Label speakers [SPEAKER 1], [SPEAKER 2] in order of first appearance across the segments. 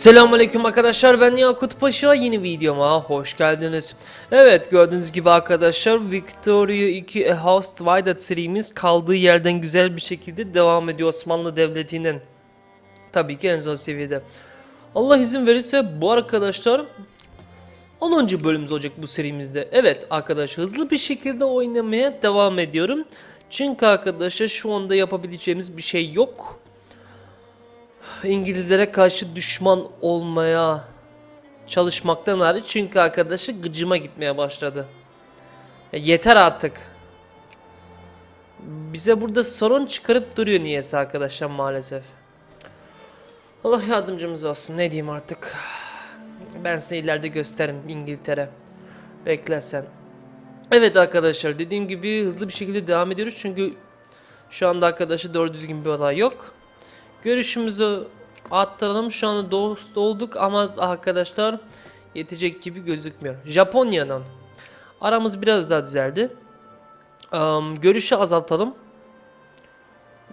[SPEAKER 1] Selamünaleyküm arkadaşlar ben Yakut Paşa yeni videoma hoş geldiniz. Evet gördüğünüz gibi arkadaşlar Victoria 2 A House Divided serimiz kaldığı yerden güzel bir şekilde devam ediyor Osmanlı Devleti'nin. Tabii ki en son seviyede. Allah izin verirse bu arkadaşlar 10. bölümümüz olacak bu serimizde. Evet arkadaşlar hızlı bir şekilde oynamaya devam ediyorum. Çünkü arkadaşlar şu anda yapabileceğimiz bir şey yok. İngilizlere karşı düşman olmaya çalışmaktan hariç çünkü arkadaşı gıcıma gitmeye başladı. Ya yeter artık. Bize burada sorun çıkarıp duruyor niyeyse arkadaşlar maalesef. Allah yardımcımız olsun ne diyeyim artık. Ben size ileride gösteririm İngiltere. Bekle sen. Evet arkadaşlar dediğim gibi hızlı bir şekilde devam ediyoruz çünkü şu anda arkadaşı doğru düzgün bir olay yok. Görüşümüzü arttıralım. Şu anda dost olduk ama arkadaşlar yetecek gibi gözükmüyor. Japonya'nın aramız biraz daha düzeldi. Am, görüşü azaltalım.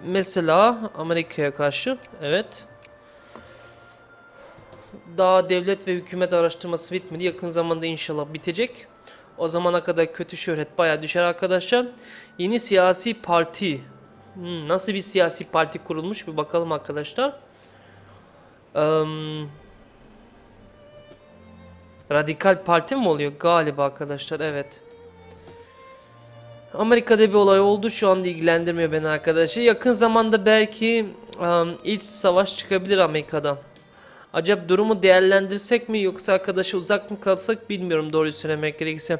[SPEAKER 1] Mesela Amerika'ya karşı evet. Daha devlet ve hükümet araştırması bitmedi. Yakın zamanda inşallah bitecek. O zamana kadar kötü şöhret bayağı düşer arkadaşlar. Yeni siyasi parti Hmm, nasıl bir siyasi parti kurulmuş bir bakalım arkadaşlar. Eee, Radikal parti mi oluyor galiba arkadaşlar evet. Amerika'da bir olay oldu şu anda ilgilendirmiyor beni arkadaşlar. Yakın zamanda belki em, iç savaş çıkabilir Amerika'da. Acaba durumu değerlendirsek mi yoksa arkadaşı uzak mı kalsak bilmiyorum doğruyu söylemek gerekirse.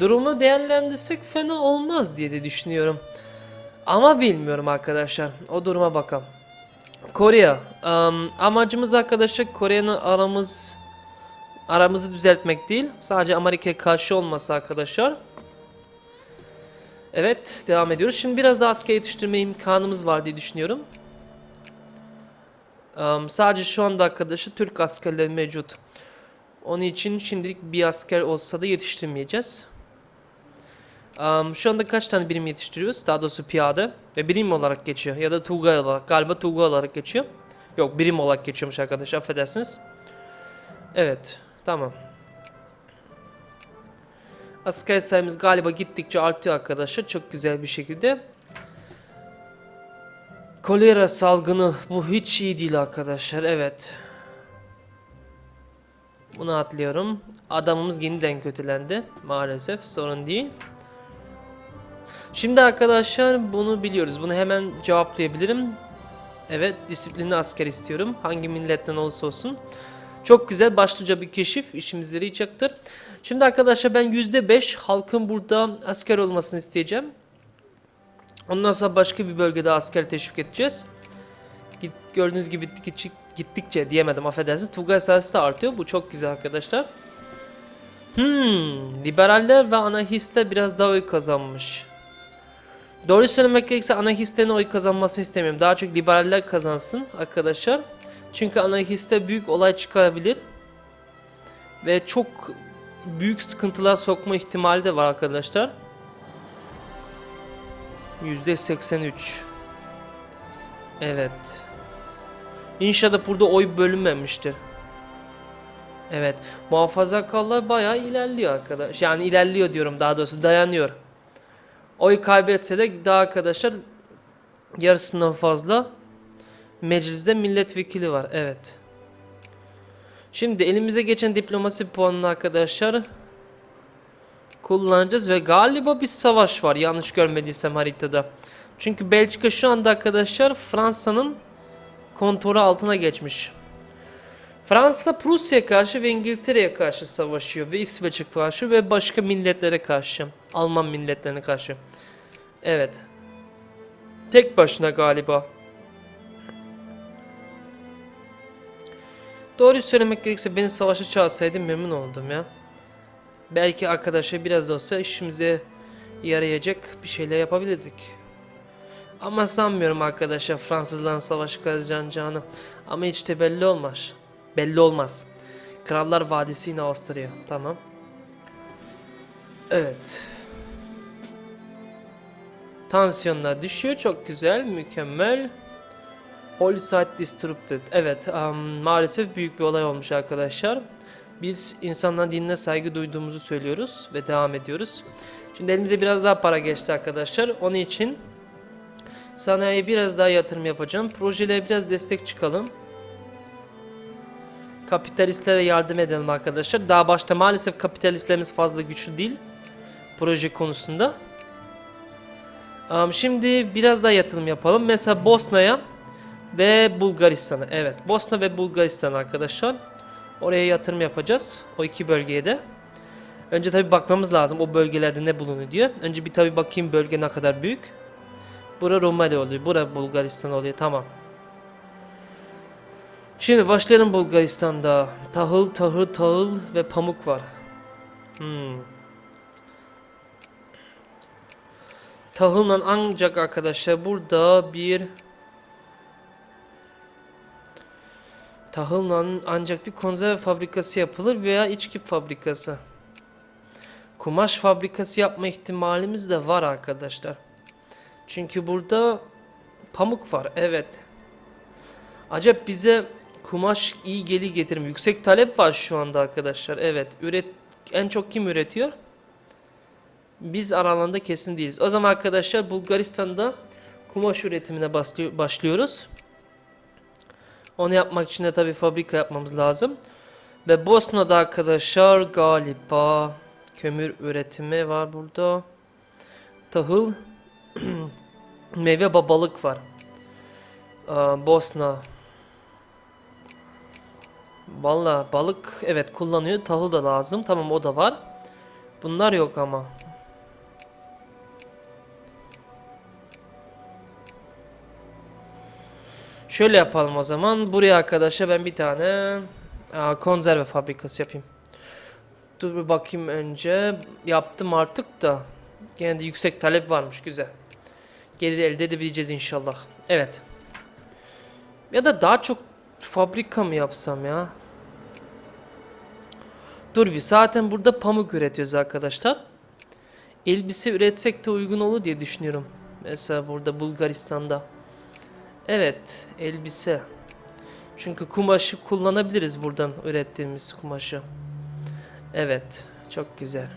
[SPEAKER 1] Durumu değerlendirsek fena olmaz diye de düşünüyorum. Ama bilmiyorum arkadaşlar. O duruma bakalım. Kore. Am, amacımız arkadaşlar Kore'nin aramız aramızı düzeltmek değil. Sadece Amerika'ya karşı olması arkadaşlar. Evet devam ediyoruz. Şimdi biraz daha asker yetiştirme imkanımız var diye düşünüyorum. Am, sadece şu anda arkadaşlar Türk askerleri mevcut. Onun için şimdilik bir asker olsa da yetiştirmeyeceğiz. Am, şu anda kaç tane birim yetiştiriyoruz? Daha doğrusu piyade. Ve birim olarak geçiyor. Ya da Tugay olarak. Galiba Tugay olarak geçiyor. Yok birim olarak geçiyormuş arkadaşlar. Affedersiniz. Evet. Tamam. Asker sayımız galiba gittikçe artıyor arkadaşlar. Çok güzel bir şekilde. Kolera salgını. Bu hiç iyi değil arkadaşlar. Evet. Bunu atlıyorum. Adamımız yeniden kötülendi. Maalesef sorun değil. Şimdi arkadaşlar bunu biliyoruz. Bunu hemen cevaplayabilirim. Evet disiplinli asker istiyorum. Hangi milletten olursa olsun. Çok güzel başlıca bir keşif işimize yarayacaktır. Şimdi arkadaşlar ben %5 halkın burada asker olmasını isteyeceğim. Ondan sonra başka bir bölgede asker teşvik edeceğiz. Gördüğünüz gibi gittikçe, gittikçe diyemedim affedersiniz. Tugay sayısı da artıyor. Bu çok güzel arkadaşlar. Hmm, liberaller ve anarchistler biraz daha oy kazanmış. Doğru söylemek gerekirse anarchistlerin oy kazanmasını istemiyorum. Daha çok liberaller kazansın arkadaşlar. Çünkü anarchiste büyük olay çıkarabilir. Ve çok büyük sıkıntılar sokma ihtimali de var arkadaşlar. %83 Evet. İnşallah burada oy bölünmemiştir. Evet. Muhafazakarlar bayağı ilerliyor arkadaş. Yani ilerliyor diyorum daha doğrusu dayanıyor. Oy kaybetse de daha arkadaşlar yarısından fazla mecliste milletvekili var. Evet. Şimdi elimize geçen diplomasi puanını arkadaşlar kullanacağız ve galiba bir savaş var yanlış görmediysem haritada. Çünkü Belçika şu anda arkadaşlar Fransa'nın kontrolü altına geçmiş. Fransa Prusya'ya karşı ve İngiltere'ye karşı savaşıyor ve İsveç'e karşı ve başka milletlere karşı. Alman milletlerine karşı. Evet. Tek başına galiba. Doğru söylemek gerekirse beni savaşa çağırsaydı memnun oldum ya. Belki arkadaşa biraz da olsa işimize yarayacak bir şeyler yapabilirdik. Ama sanmıyorum arkadaşlar Fransızların savaşı kazanacağını. Ama hiç de belli olmaz. Belli olmaz. Krallar Vadisi yine Avusturya. Tamam. Evet. Tansiyonlar düşüyor. Çok güzel. Mükemmel. Holy site disrupted. Evet, um, maalesef büyük bir olay olmuş arkadaşlar. Biz insanların dinine saygı duyduğumuzu söylüyoruz ve devam ediyoruz. Şimdi elimize biraz daha para geçti arkadaşlar. Onun için sanayiye biraz daha yatırım yapacağım. Projelere biraz destek çıkalım. Kapitalistlere yardım edelim arkadaşlar. Daha başta maalesef kapitalistlerimiz fazla güçlü değil proje konusunda. Um, şimdi biraz daha yatırım yapalım. Mesela Bosna'ya ve Bulgaristan'a. Evet, Bosna ve Bulgaristan arkadaşlar. Oraya yatırım yapacağız. O iki bölgeye de. Önce tabi bakmamız lazım o bölgelerde ne bulunuyor diye. Önce bir tabi bakayım bölge ne kadar büyük. Bura Romanya oluyor. Bura Bulgaristan oluyor. Tamam. Şimdi başlayalım Bulgaristan'da. Tahıl, tahıl, tahıl ve pamuk var. Hmm. Tahılla ancak arkadaşlar burada bir tahılla ancak bir konserve fabrikası yapılır veya içki fabrikası. Kumaş fabrikası yapma ihtimalimiz de var arkadaşlar. Çünkü burada pamuk var. Evet. Acaba bize kumaş iyi geli getirim. Yüksek talep var şu anda arkadaşlar. Evet. Üret en çok kim üretiyor? Biz aralarında kesin değiliz. O zaman arkadaşlar Bulgaristan'da kumaş üretimine başlıyor- başlıyoruz. Onu yapmak için de tabi fabrika yapmamız lazım. Ve Bosna'da arkadaşlar galiba kömür üretimi var burada. Tahıl, meyve babalık var. Aa, Bosna. Valla balık evet kullanıyor. Tahıl da lazım. Tamam o da var. Bunlar yok ama. Şöyle yapalım o zaman. Buraya arkadaşa ben bir tane aa, konserve fabrikası yapayım. Dur bir bakayım önce. Yaptım artık da. Gene de yüksek talep varmış. Güzel. Gelir elde edebileceğiz inşallah. Evet. Ya da daha çok fabrika mı yapsam ya? Dur bir zaten burada pamuk üretiyoruz arkadaşlar. Elbise üretsek de uygun olur diye düşünüyorum. Mesela burada Bulgaristan'da. Evet, elbise. Çünkü kumaşı kullanabiliriz buradan ürettiğimiz kumaşı. Evet, çok güzel.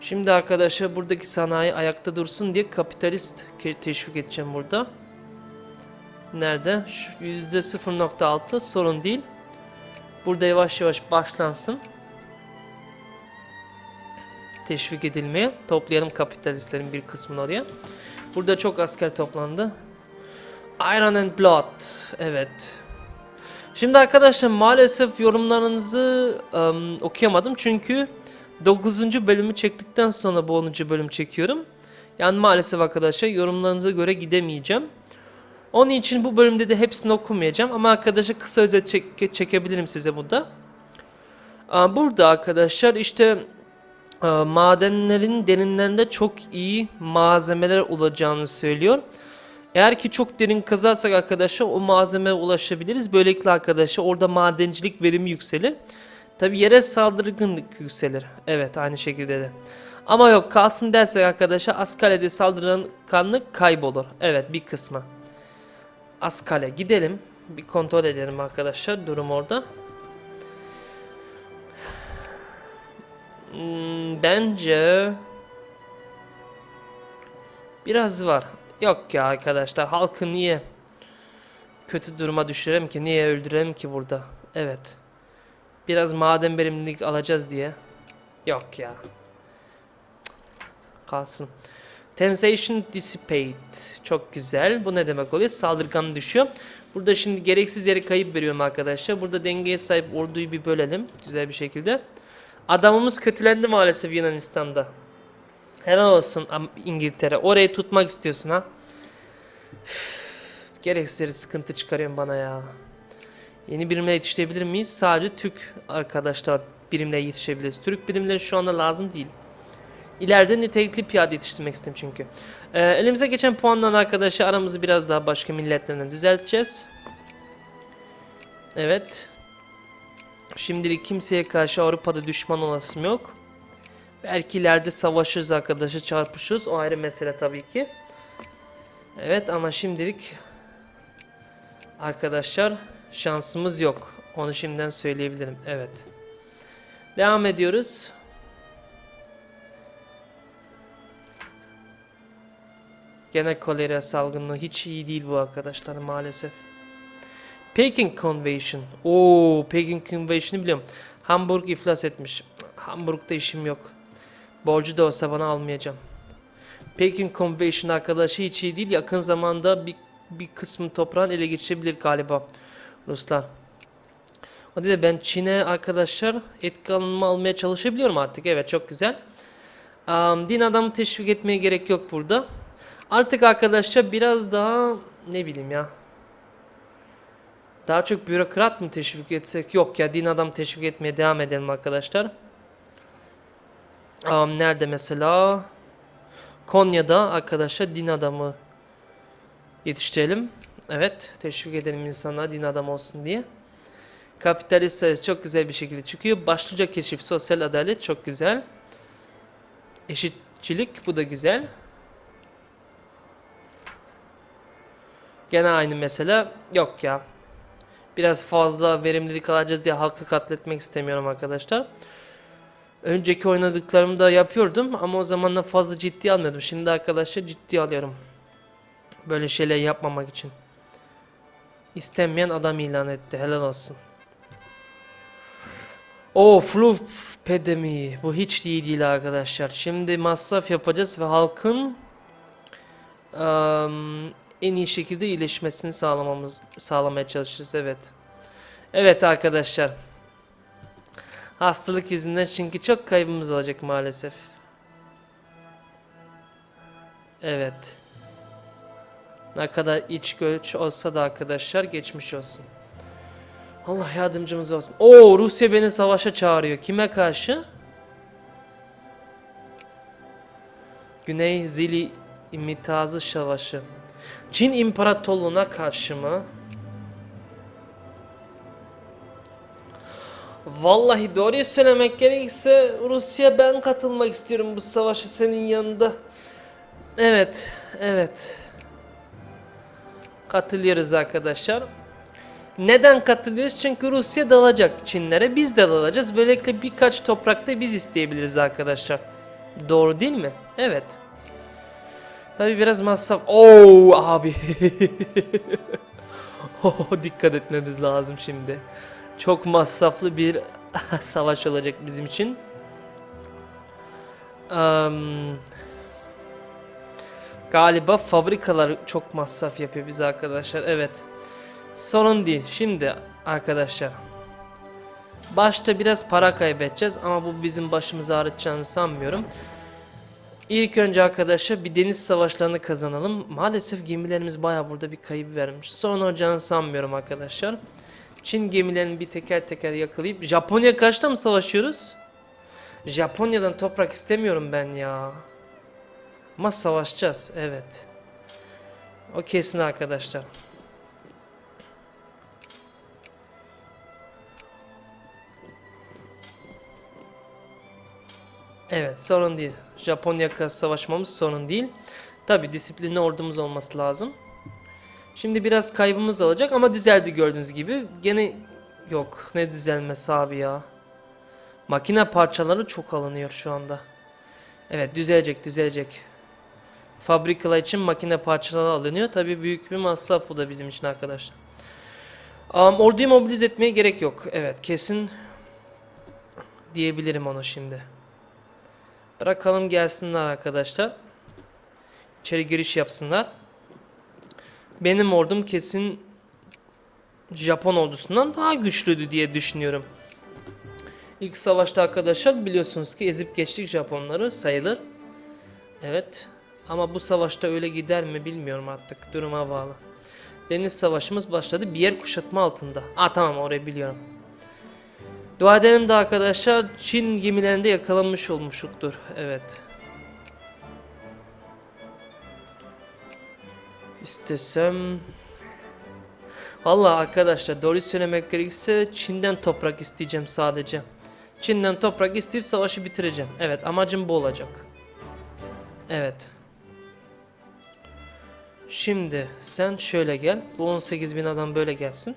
[SPEAKER 1] Şimdi arkadaşlar buradaki sanayi ayakta dursun diye kapitalist teşvik edeceğim burada. Nerede? Şu %0.6 sorun değil. Burada yavaş yavaş başlansın. Teşvik edilmeye. Toplayalım kapitalistlerin bir kısmını oraya. Burada çok asker toplandı. Iron and Blood. Evet. Şimdi arkadaşlar maalesef yorumlarınızı ım, okuyamadım çünkü 9. bölümü çektikten sonra bu 10. bölüm çekiyorum. Yani maalesef arkadaşlar yorumlarınıza göre gidemeyeceğim. Onun için bu bölümde de hepsini okumayacağım ama arkadaşlar kısa özet çek- çekebilirim size burada. Burada arkadaşlar işte e, madenlerin derinlerinde çok iyi malzemeler olacağını söylüyor. Eğer ki çok derin kazarsak arkadaşlar o malzemeye ulaşabiliriz. Böylelikle arkadaşlar orada madencilik verimi yükselir. Tabi yere saldırganlık yükselir. Evet aynı şekilde de. Ama yok kalsın dersek arkadaşlar Askalede saldırganlık kaybolur. Evet bir kısmı. Askale gidelim. Bir kontrol edelim arkadaşlar durum orada. Hmm, bence biraz var. Yok ya arkadaşlar halkı niye kötü duruma düşürelim ki niye öldürelim ki burada? Evet. Biraz maden verimlilik alacağız diye. Yok ya. Kalsın. Tensation dissipate. Çok güzel. Bu ne demek oluyor? Saldırgan düşüyor. Burada şimdi gereksiz yere kayıp veriyorum arkadaşlar. Burada dengeye sahip orduyu bir bölelim. Güzel bir şekilde. Adamımız kötülendi maalesef Yunanistan'da. Helal olsun İngiltere. Orayı tutmak istiyorsun ha. Gereksiz sıkıntı çıkarıyorsun bana ya. Yeni birimle yetiştirebilir miyiz? Sadece Türk arkadaşlar birimle yetişebiliriz. Türk birimleri şu anda lazım değil. İleride nitelikli piyade yetiştirmek istedim çünkü. Ee, elimize geçen puandan arkadaşlar aramızı biraz daha başka milletlerden düzelteceğiz. Evet. Şimdilik kimseye karşı Avrupa'da düşman olasım yok. Belki ileride savaşırız arkadaşlar çarpışırız. O ayrı mesele tabii ki. Evet ama şimdilik Arkadaşlar şansımız yok. Onu şimdiden söyleyebilirim. Evet. Devam ediyoruz. Gene kolera salgını hiç iyi değil bu arkadaşlar maalesef. Peking Convention. Oo, Peking Convention'ı biliyorum. Hamburg iflas etmiş. Hamburg'da işim yok. Borcu da olsa bana almayacağım. Peking Convention arkadaşı hiç iyi değil. Yakın zamanda bir, bir kısmı toprağın ele geçirebilir galiba Ruslar. O değil de ben Çin'e arkadaşlar etki alanımı almaya çalışabiliyorum artık. Evet çok güzel. Am, din adamı teşvik etmeye gerek yok burada. Artık arkadaşlar biraz daha ne bileyim ya. Daha çok bürokrat mı teşvik etsek? Yok ya din adam teşvik etmeye devam edelim arkadaşlar. Am, nerede mesela? Konya'da arkadaşlar din adamı yetiştirelim. Evet teşvik edelim insanlara din adamı olsun diye. Kapitalist sayısı çok güzel bir şekilde çıkıyor. Başlıca keşif sosyal adalet çok güzel. Eşitçilik bu da güzel. Gene aynı mesele. Yok ya. Biraz fazla verimlilik alacağız diye halkı katletmek istemiyorum arkadaşlar. Önceki oynadıklarımı da yapıyordum ama o zamanlar fazla ciddi almıyordum. Şimdi arkadaşlar ciddi alıyorum. Böyle şeyler yapmamak için. İstenmeyen adam ilan etti. Helal olsun. O flu pedemi. Bu hiç iyi değil arkadaşlar. Şimdi masraf yapacağız ve halkın em, en iyi şekilde iyileşmesini sağlamamız sağlamaya çalışacağız. Evet. Evet arkadaşlar. Hastalık yüzünden çünkü çok kaybımız olacak maalesef. Evet. Ne kadar iç göç olsa da arkadaşlar geçmiş olsun. Allah yardımcımız olsun. Oo Rusya beni savaşa çağırıyor. Kime karşı? Güney Zili İmitazı Savaşı. Çin İmparatorluğu'na karşı mı? Vallahi doğruyu söylemek gerekirse Rusya ben katılmak istiyorum bu savaşa senin yanında. Evet, evet. Katılıyoruz arkadaşlar. Neden katılıyoruz? Çünkü Rusya dalacak Çinlere. Biz de dalacağız. Böylelikle birkaç toprakta biz isteyebiliriz arkadaşlar. Doğru değil mi? Evet. Tabi biraz masraf. Oo abi. dikkat etmemiz lazım şimdi. Çok masraflı bir savaş olacak bizim için. Am, galiba fabrikalar çok masraf yapıyor bize arkadaşlar. Evet. Sorun değil. Şimdi arkadaşlar. Başta biraz para kaybedeceğiz ama bu bizim başımızı ağrıtacağını sanmıyorum. İlk önce arkadaşlar bir deniz savaşlarını kazanalım. Maalesef gemilerimiz baya burada bir kayıp vermiş. Sorun olacağını sanmıyorum arkadaşlar. Çin gemilerini bir teker teker yakalayıp Japonya karşıda mı savaşıyoruz? Japonya'dan toprak istemiyorum ben ya. Ama savaşacağız evet. O kesin arkadaşlar. Evet sorun değil. Japonya karşı savaşmamız sorun değil. Tabi disiplinli ordumuz olması lazım. Şimdi biraz kaybımız olacak ama düzeldi gördüğünüz gibi. Gene yok ne düzelmesi abi ya. Makine parçaları çok alınıyor şu anda. Evet düzelecek düzelecek. Fabrikalar için makine parçaları alınıyor. Tabi büyük bir masraf bu da bizim için arkadaşlar. Um, orduyu mobilize etmeye gerek yok. Evet kesin diyebilirim onu şimdi. Bırakalım gelsinler arkadaşlar. İçeri giriş yapsınlar. Benim ordum kesin Japon ordusundan daha güçlüydü diye düşünüyorum. İlk savaşta arkadaşlar biliyorsunuz ki ezip geçtik Japonları sayılır. Evet. Ama bu savaşta öyle gider mi bilmiyorum artık. Duruma bağlı. Deniz savaşımız başladı. Bir yer kuşatma altında. Aa tamam orayı biliyorum. Dua edelim de arkadaşlar Çin gemilerinde yakalanmış olmuşuktur. Evet. İstesem... Valla arkadaşlar doğru söylemek gerekirse Çin'den toprak isteyeceğim sadece. Çin'den toprak isteyip savaşı bitireceğim. Evet amacım bu olacak. Evet. Şimdi sen şöyle gel. Bu 18 bin adam böyle gelsin.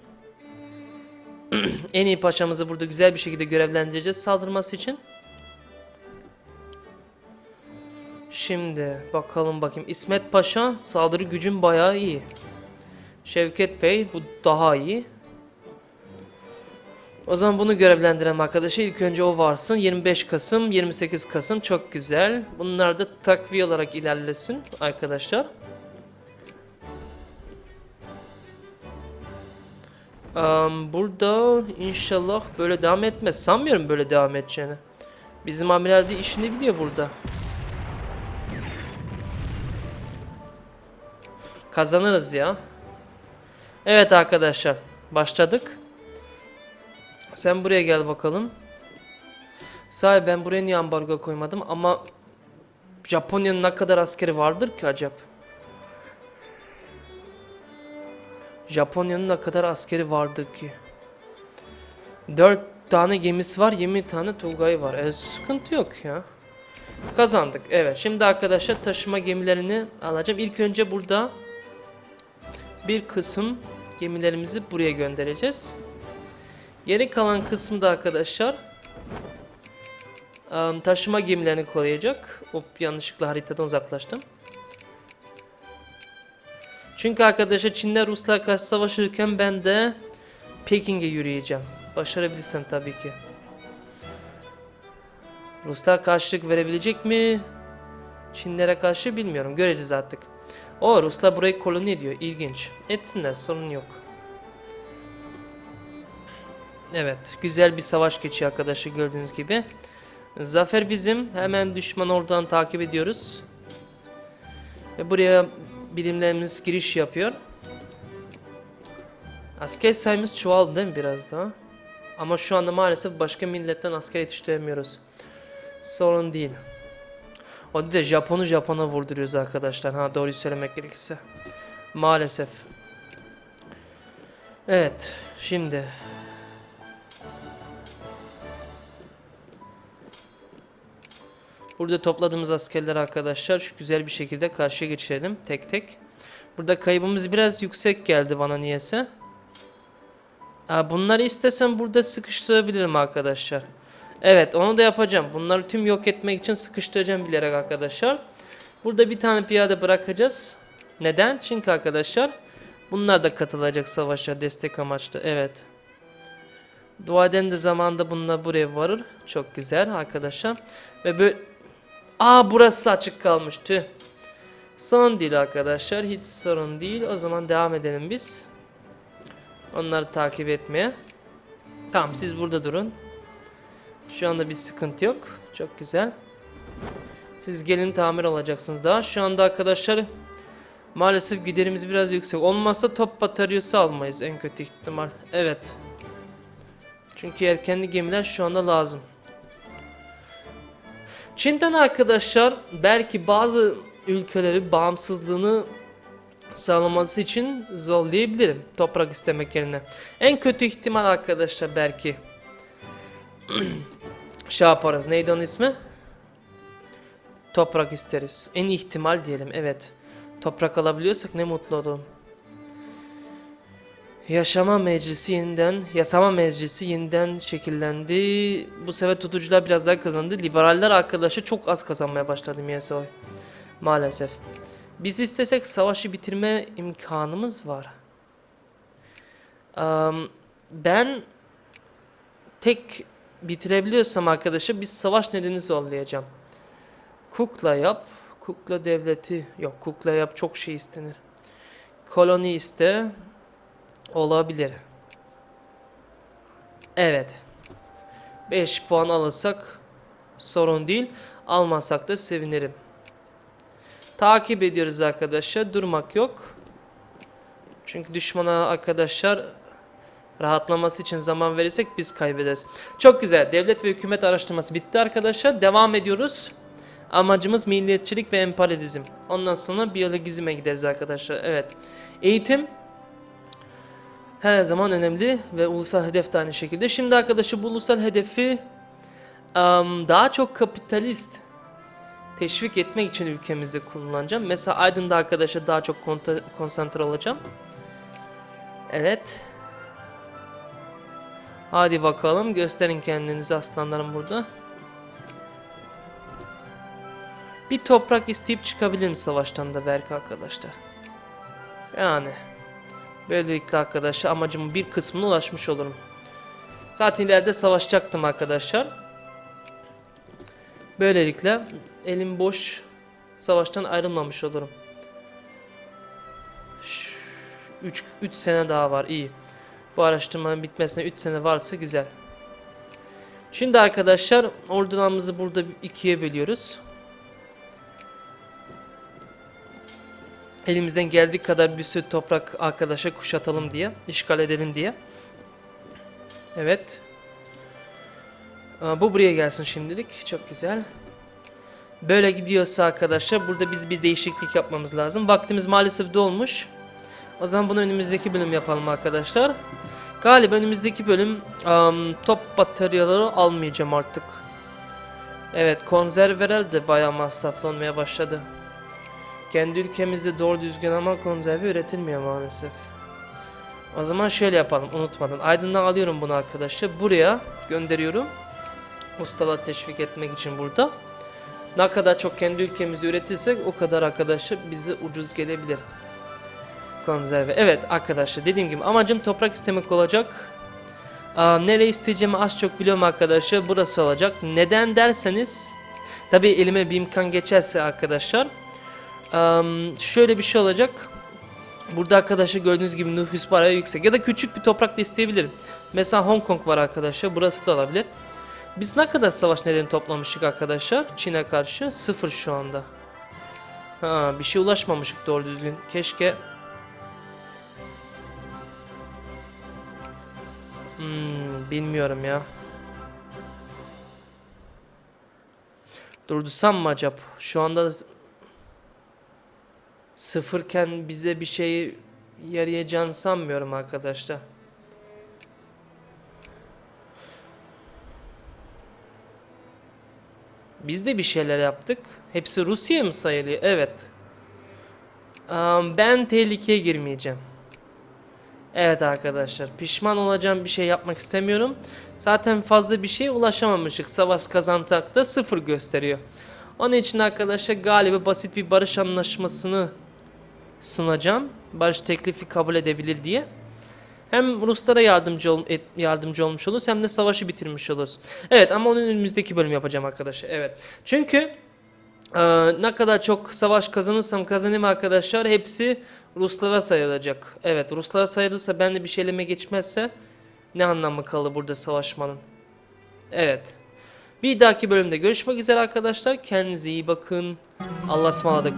[SPEAKER 1] en iyi paşamızı burada güzel bir şekilde görevlendireceğiz saldırması için. Şimdi bakalım bakayım. İsmet Paşa saldırı gücün bayağı iyi. Şevket Bey bu daha iyi. O zaman bunu görevlendirelim arkadaşı. İlk önce o varsın. 25 Kasım, 28 Kasım çok güzel. Bunlar da takviye olarak ilerlesin arkadaşlar. Am, burada inşallah böyle devam etmez. Sanmıyorum böyle devam edeceğini. Bizim amiral de işini biliyor burada. Kazanırız ya. Evet arkadaşlar. Başladık. Sen buraya gel bakalım. Sahi ben buraya niye ambargo koymadım ama Japonya'nın ne kadar askeri vardır ki acaba? Japonya'nın ne kadar askeri vardır ki? 4 tane gemisi var, 20 tane Tugay var. E, sıkıntı yok ya. Kazandık. Evet. Şimdi arkadaşlar taşıma gemilerini alacağım. İlk önce burada bir kısım gemilerimizi buraya göndereceğiz. Geri kalan kısımda arkadaşlar em, taşıma gemilerini koyacak. Hop yanlışlıkla haritadan uzaklaştım. Çünkü arkadaşlar Çinler Ruslar karşı savaşırken ben de Peking'e yürüyeceğim. Başarabilirsem tabii ki. Ruslar karşılık verebilecek mi? Çinlere karşı bilmiyorum. Göreceğiz artık. O Ruslar burayı koloni ediyor. İlginç. Etsinler sorun yok. Evet, güzel bir savaş geçiyor arkadaşlar gördüğünüz gibi. Zafer bizim. Hemen düşman oradan takip ediyoruz. Ve buraya birimlerimiz giriş yapıyor. Asker sayımız çoğaldı değil mi biraz daha? Ama şu anda maalesef başka milletten asker yetiştiremiyoruz. Sorun değil. O da Japon'u Japon'a vurduruyoruz arkadaşlar. Ha doğruyu söylemek gerekirse. Maalesef. Evet. Şimdi Burada topladığımız askerler arkadaşlar şu güzel bir şekilde karşıya geçirelim tek tek. Burada kaybımız biraz yüksek geldi bana niyese. Aa, bunları istesem burada sıkıştırabilirim arkadaşlar. Evet onu da yapacağım. Bunları tüm yok etmek için sıkıştıracağım bilerek arkadaşlar. Burada bir tane piyade bırakacağız. Neden? Çünkü arkadaşlar bunlar da katılacak savaşa destek amaçlı. Evet. Dua eden de zamanında bununla buraya varır. Çok güzel arkadaşlar. Ve böyle... Aa burası açık kalmış tüh. Sorun değil arkadaşlar. Hiç sorun değil. O zaman devam edelim biz. Onları takip etmeye. Tamam siz burada durun. Şu anda bir sıkıntı yok. Çok güzel. Siz gelin tamir olacaksınız daha. Şu anda arkadaşlar maalesef giderimiz biraz yüksek. Olmazsa top bataryası almayız en kötü ihtimal. Evet. Çünkü yelkenli gemiler şu anda lazım. Çin'den arkadaşlar belki bazı ülkeleri bağımsızlığını sağlaması için zorlayabilirim toprak istemek yerine. En kötü ihtimal arkadaşlar belki şey yaparız. Neydi onun ismi? Toprak isteriz. En ihtimal diyelim evet. Toprak alabiliyorsak ne mutlu olurum. Yaşama meclisi yeniden, yasama meclisi yeniden şekillendi. Bu sefer tutucular biraz daha kazandı. Liberaller arkadaşı çok az kazanmaya başladı MSOY. Maalesef. Biz istesek savaşı bitirme imkanımız var. Am, ben tek bitirebiliyorsam arkadaşı biz savaş nedeni zorlayacağım. Kukla yap. Kukla devleti. Yok kukla yap çok şey istenir. Koloni iste. Olabilir. Evet. 5 puan alırsak sorun değil. Almazsak da sevinirim. Takip ediyoruz arkadaşlar. Durmak yok. Çünkü düşmana arkadaşlar rahatlaması için zaman verirsek biz kaybederiz. Çok güzel. Devlet ve hükümet araştırması bitti arkadaşlar. Devam ediyoruz. Amacımız milliyetçilik ve emperyalizm. Ondan sonra biyologizme gideriz arkadaşlar. Evet. Eğitim her zaman önemli ve ulusal hedef de aynı şekilde. Şimdi arkadaşlar bu ulusal hedefi daha çok kapitalist teşvik etmek için ülkemizde kullanacağım. Mesela Aydın'da arkadaşa daha çok konsantre olacağım. Evet. Hadi bakalım gösterin kendinizi aslanlarım burada. Bir toprak isteyip çıkabilirim savaştan da belki arkadaşlar. Yani. Böylelikle arkadaşlar amacımın bir kısmına ulaşmış olurum. Zaten ileride savaşacaktım arkadaşlar. Böylelikle elim boş savaştan ayrılmamış olurum. 3 3 sene daha var iyi. Bu araştırmanın bitmesine 3 sene varsa güzel. Şimdi arkadaşlar ordularımızı burada ikiye bölüyoruz. Elimizden geldiği kadar bir sürü toprak arkadaşa kuşatalım diye, işgal edelim diye. Evet. Bu buraya gelsin şimdilik. Çok güzel. Böyle gidiyorsa arkadaşlar burada biz bir değişiklik yapmamız lazım. Vaktimiz maalesef dolmuş. O zaman bunu önümüzdeki bölüm yapalım arkadaşlar. Galiba önümüzdeki bölüm am, top bataryaları almayacağım artık. Evet konserveler de bayağı masraflı olmaya başladı. Kendi ülkemizde doğru düzgün ama konserve üretilmiyor maalesef. O zaman şöyle yapalım unutmadan. Aydın'dan alıyorum bunu arkadaşlar. Buraya gönderiyorum. Ustalar teşvik etmek için burada. Ne kadar çok kendi ülkemizde üretirsek o kadar arkadaşlar bize ucuz gelebilir. Konserve. Evet arkadaşlar dediğim gibi amacım toprak istemek olacak. Aa, nereye isteyeceğimi az çok biliyorum arkadaşlar. Burası olacak. Neden derseniz tabi elime bir imkan geçerse arkadaşlar. am, şöyle bir şey olacak. Burada arkadaşlar gördüğünüz gibi nüfus bayağı yüksek. Ya da küçük bir toprak da isteyebilirim. Mesela Hong Kong var arkadaşlar. Burası da olabilir. Biz ne kadar savaş nedeni toplamıştık arkadaşlar? Çin'e karşı sıfır şu anda. Ha, bir şey ulaşmamışık doğru düzgün. Keşke Hmm, bilmiyorum ya. Durdursam mı acaba? Şu anda sıfırken bize bir şey yarayacağını sanmıyorum arkadaşlar. Biz de bir şeyler yaptık. Hepsi Rusya mı sayılıyor? Evet. Ben tehlikeye girmeyeceğim. Evet arkadaşlar pişman olacağım bir şey yapmak istemiyorum. Zaten fazla bir şeye ulaşamamışık. Savaş kazansak da sıfır gösteriyor. Onun için arkadaşlar galiba basit bir barış anlaşmasını sunacağım. Barış teklifi kabul edebilir diye. Hem Ruslara yardımcı ol, et- yardımcı olmuş oluruz hem de savaşı bitirmiş oluruz. Evet ama onun önümüzdeki bölüm yapacağım arkadaşlar. Evet. Çünkü ee, ne kadar çok savaş kazanırsam kazanayım arkadaşlar hepsi Ruslara sayılacak. Evet Ruslara sayılırsa ben de bir şey elime geçmezse ne anlamı kalır burada savaşmanın. Evet. Bir dahaki bölümde görüşmek üzere arkadaşlar. Kendinize iyi bakın. Allah'a ısmarladık.